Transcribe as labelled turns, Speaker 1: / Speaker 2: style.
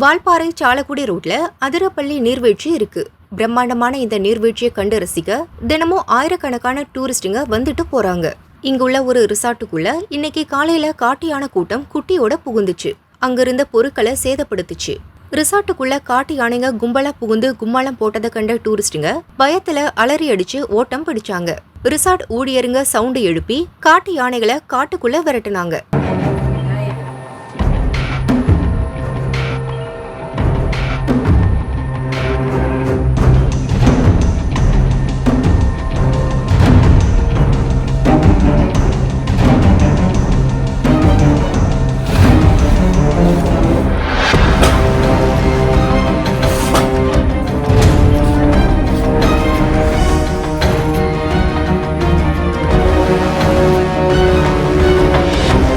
Speaker 1: வால்பாறை சாலக்குடி ரோட்ல அதிரப்பள்ளி நீர்வீழ்ச்சி இருக்கு. பிரம்மாண்டமான இந்த நீர்வீழ்ச்சியை கண்டு ரசிக்க தினமும் ஆயிரக்கணக்கான டூரிஸ்டுங்க வந்துட்டு போறாங்க. இங்குள்ள ஒரு ரிசார்ட்டுக்குள்ள இன்னைக்கு காலையில காட்டு யானை கூட்டம் குட்டியோட புகுந்துச்சு. அங்கிருந்த பொருட்களை சேதப்படுத்துச்சு. ரிசார்ட்டுக்குள்ள காட்டு யானைங்க கும்பலா புகுந்து கும்மாளம் போட்டதை கண்ட டூரிஸ்டுங்க பயத்துல அலறி அடிச்சு ஓட்டம் பிடிச்சாங்க. ரிசார்ட் ஊழியருங்க சவுண்டு எழுப்பி காட்டு யானைகளை காட்டுக்குள்ள விரட்டினாங்க.